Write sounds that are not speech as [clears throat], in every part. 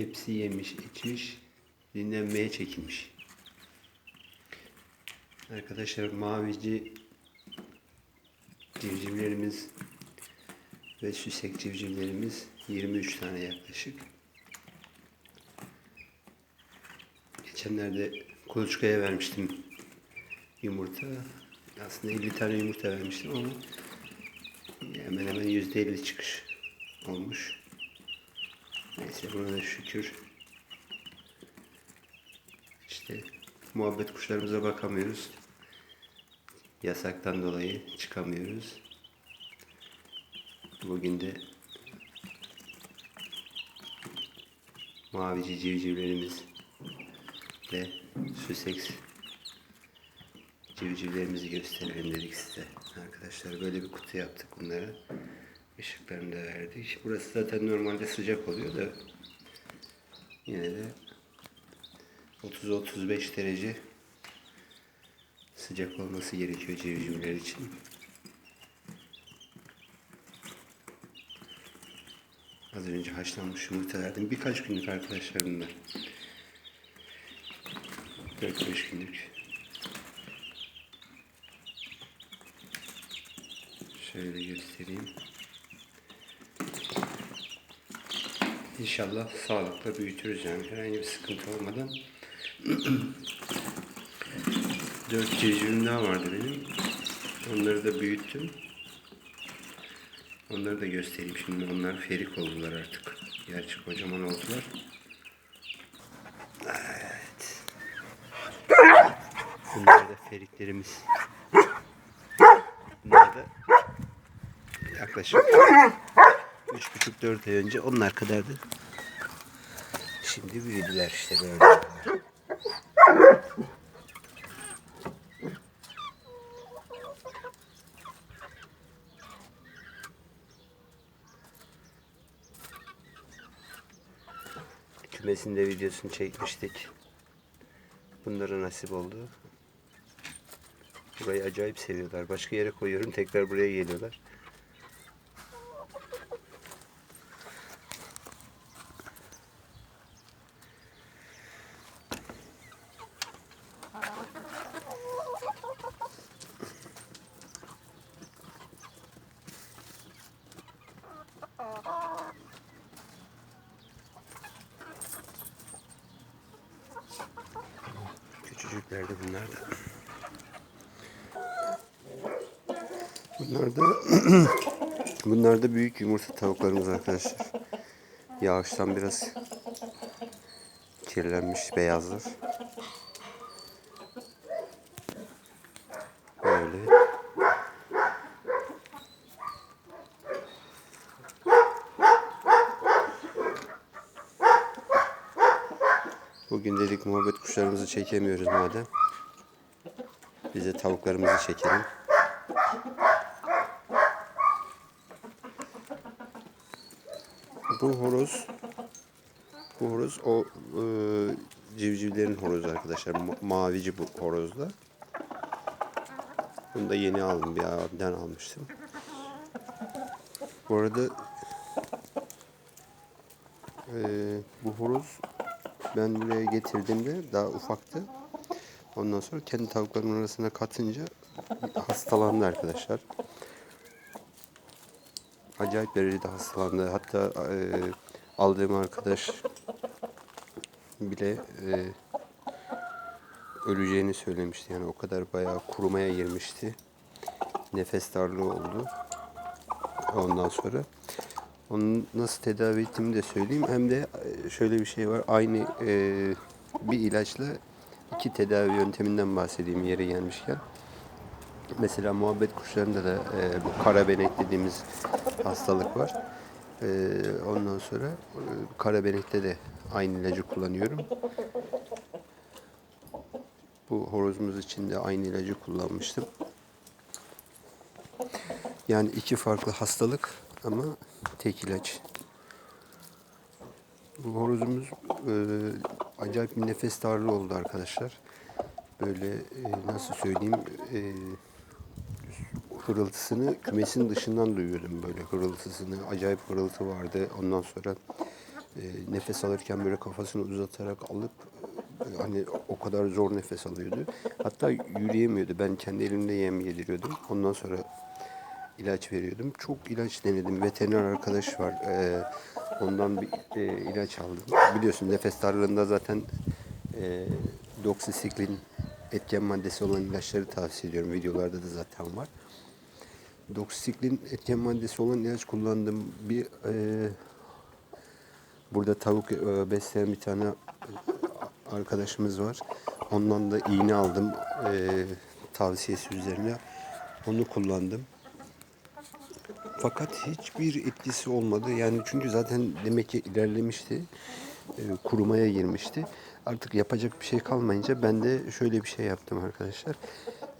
Hepsi yemiş, içmiş, dinlenmeye çekilmiş. Arkadaşlar mavici civcivlerimiz ve süsek civcivlerimiz 23 tane yaklaşık. Geçenlerde kuluçkaya vermiştim yumurta. Aslında 50 tane yumurta vermiştim ama hemen hemen %50 çıkış olmuş. Neyse buna da şükür. İşte muhabbet kuşlarımıza bakamıyoruz. Yasaktan dolayı çıkamıyoruz. Bugün de mavici civcivlerimiz ve süseks civcivlerimizi gösterelim dedik size. Arkadaşlar böyle bir kutu yaptık bunlara. Işıklarını da verdik. Burası zaten normalde sıcak oluyor da yine de 30-35 derece sıcak olması gerekiyor civcivler için. Az önce haşlanmış yumurta verdim. Birkaç günlük arkadaşlar bunlar. 4-5 günlük. Şöyle göstereyim. İnşallah sağlıkla büyütürüz yani herhangi bir sıkıntı olmadan. [clears throat] Dört civcivim daha vardı benim. Onları da büyüttüm. Onları da göstereyim şimdi. Onlar ferik oldular artık. Gerçi kocaman oldular. Evet. Bunlar da feriklerimiz. Bunlar da yaklaşık 3,5-4 ay önce onlar kadardı. Şimdi büyüdüler işte böyle. Kümesinde videosunu çekmiştik. Bunlara nasip oldu. Burayı acayip seviyorlar. Başka yere koyuyorum tekrar buraya geliyorlar. Küçücükler de bunlar da. Bunlar da [clears throat] bunlar da büyük yumurta tavuklarımız arkadaşlar. Yağıştan biraz kirlenmiş beyazlar. Böyle. Bugün dedik muhabbet kuşlarımızı çekemiyoruz madem. Biz de tavuklarımızı çekelim. Bu horoz bu horoz o e, civcivlerin horozu arkadaşlar. Ma- mavici bu horozda. Bunu da yeni aldım. Bir abiden almıştım. Bu arada e, bu horoz ben buraya getirdiğimde daha ufaktı. Ondan sonra kendi tavuklarımın arasına katınca hastalandı arkadaşlar. Acayip derecede hastalandı. Hatta e, aldığım arkadaş bile e, öleceğini söylemişti. Yani o kadar bayağı kurumaya girmişti. Nefes darlığı oldu. Ondan sonra onu nasıl tedavi ettiğimi de söyleyeyim. Hem de e, şöyle bir şey var. Aynı e, bir ilaçla iki tedavi yönteminden bahsedeyim yeri gelmişken. Mesela muhabbet kuşlarında da e, bu karabenek dediğimiz hastalık var. E, ondan sonra e, karabenekte de aynı ilacı kullanıyorum. Bu horozumuz için de aynı ilacı kullanmıştım. Yani iki farklı hastalık ama tek ilaç. Bu horozumuz e, acayip bir nefes darlığı oldu arkadaşlar. Böyle e, nasıl söyleyeyim e, hırıltısını kümesin dışından duyuyordum böyle hırıltısını. Acayip hırıltı vardı. Ondan sonra e, nefes alırken böyle kafasını uzatarak alıp e, hani o kadar zor nefes alıyordu. Hatta yürüyemiyordu. Ben kendi elimle yem yediriyordum. Ondan sonra ilaç veriyordum. Çok ilaç denedim. Veteriner arkadaş var. E, ondan bir e, ilaç aldım. Biliyorsun nefes darlığında zaten e, doksisiklin etken maddesi olan ilaçları tavsiye ediyorum. Videolarda da zaten var. Doksisiklin etken maddesi olan ilaç kullandım. Bir e, burada tavuk e, besleyen bir tane arkadaşımız var. Ondan da iğne aldım e, tavsiyesi üzerine. Onu kullandım. Fakat hiçbir etkisi olmadı. Yani çünkü zaten demek ki ilerlemişti. E, kurumaya girmişti. Artık yapacak bir şey kalmayınca ben de şöyle bir şey yaptım arkadaşlar.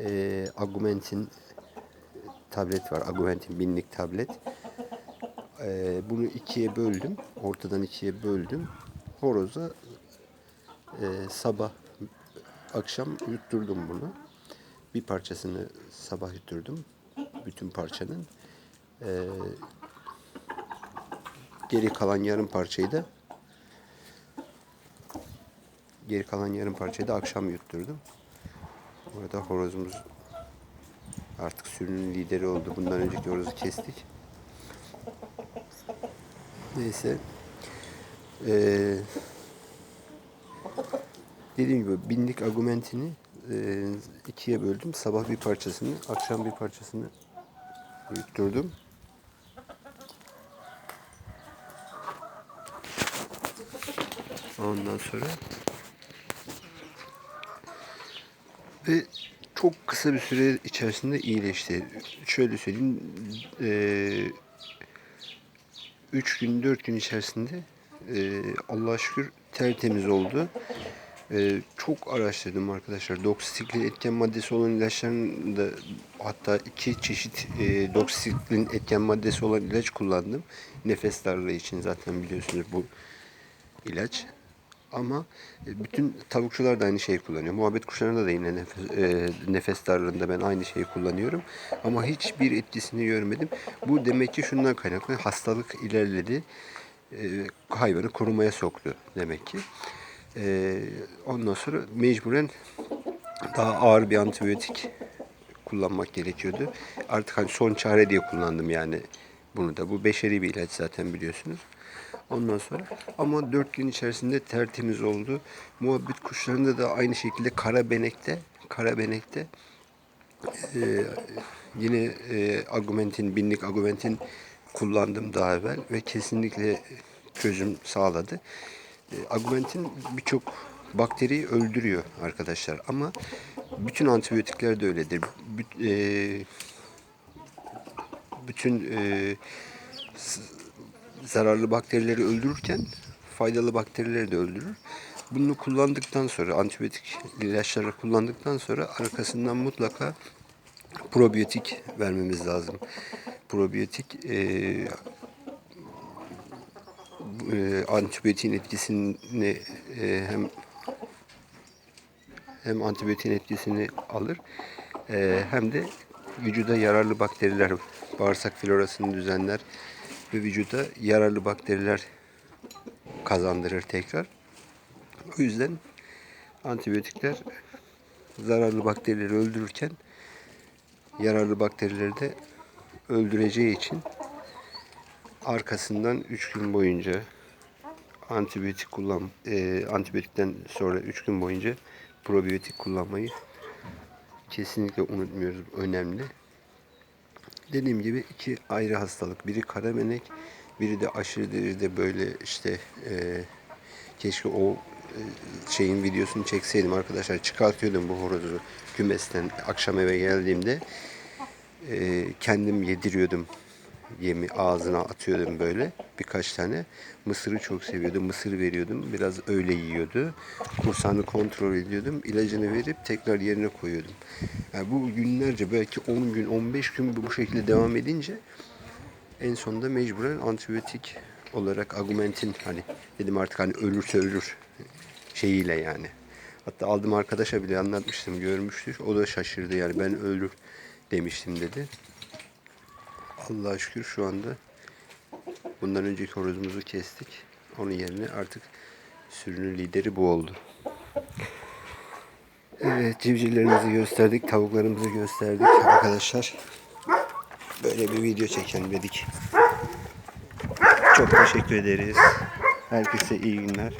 E, Augmentin tablet var. Augmentin binlik tablet. E, bunu ikiye böldüm. Ortadan ikiye böldüm. Horoza e, sabah akşam yutturdum bunu. Bir parçasını sabah yutturdum. Bütün parçanın. E, geri kalan yarım parçayı da geri kalan yarım parçayı da akşam yutturdum. Burada horozumuz artık sürünün lideri oldu. Bundan önceki horozu kestik. Neyse. Ee, dediğim gibi binlik argumentini e, ikiye böldüm. Sabah bir parçasını, akşam bir parçasını yutturdum. Ondan sonra ve çok kısa bir süre içerisinde iyileşti. Şöyle söyleyeyim, eee 3 gün 4 gün içerisinde eee Allah'a şükür tertemiz oldu. Eee, çok araştırdım arkadaşlar. Doksisiklin etken maddesi olan ilaçların da hatta iki çeşit eee doksisiklin etken maddesi olan ilaç kullandım. Nefes darlığı için zaten biliyorsunuz bu ilaç. Ama e, bütün tavukçular da aynı şeyi kullanıyor. Muhabbet kuşlarında da yine nefes, e, nefes darlığında ben aynı şeyi kullanıyorum. Ama hiçbir etkisini görmedim. Bu demek ki şundan kaynaklı. Hastalık ilerledi. E, hayvanı korumaya soktu demek ki. E, ondan sonra mecburen daha ağır bir antibiyotik kullanmak gerekiyordu. Artık hani son çare diye kullandım yani bunu da. Bu beşeri bir ilaç zaten biliyorsunuz. Ondan sonra ama dört gün içerisinde tertemiz oldu. Muhabbet kuşlarında da aynı şekilde kara benekte, kara benekte e, yine e, Augmentin, binlik Augmentin kullandım daha evvel ve kesinlikle çözüm sağladı. E, Augmentin birçok bakteriyi öldürüyor arkadaşlar ama bütün antibiyotikler de öyledir. Büt- e, bütün e, zararlı bakterileri öldürürken faydalı bakterileri de öldürür. Bunu kullandıktan sonra antibiyotik ilaçları kullandıktan sonra arkasından mutlaka probiyotik vermemiz lazım. Probiyotik e, e, antibiyotiğin etkisini e, hem hem antibiyotiğin etkisini alır e, hem de vücuda yararlı bakteriler, bağırsak florasını düzenler ve vücuda yararlı bakteriler kazandırır tekrar. O yüzden antibiyotikler zararlı bakterileri öldürürken yararlı bakterileri de öldüreceği için arkasından 3 gün boyunca antibiyotik kullan e, antibiyotikten sonra 3 gün boyunca probiyotik kullanmayı kesinlikle unutmuyoruz. Önemli. Dediğim gibi iki ayrı hastalık. Biri karabenek, biri de aşırı derecede böyle işte e, keşke o e, şeyin videosunu çekseydim arkadaşlar. Çıkartıyordum bu horozu kümesten akşam eve geldiğimde. E, kendim yediriyordum yemi ağzına atıyordum böyle birkaç tane. Mısırı çok seviyordu. Mısır veriyordum. Biraz öyle yiyordu. Kursağını kontrol ediyordum. İlacını verip tekrar yerine koyuyordum. Yani bu günlerce belki 10 gün 15 gün bu şekilde devam edince en sonunda mecburen antibiyotik olarak Augmentin hani dedim artık hani ölürse ölür şeyiyle yani. Hatta aldım arkadaşa bile anlatmıştım görmüştür. O da şaşırdı yani ben ölür demiştim dedi. Allah'a şükür şu anda bundan önceki horozumuzu kestik. Onun yerine artık sürünün lideri bu oldu. Evet civcivlerimizi gösterdik, tavuklarımızı gösterdik arkadaşlar. Böyle bir video çekelim dedik. Çok teşekkür ederiz. Herkese iyi günler.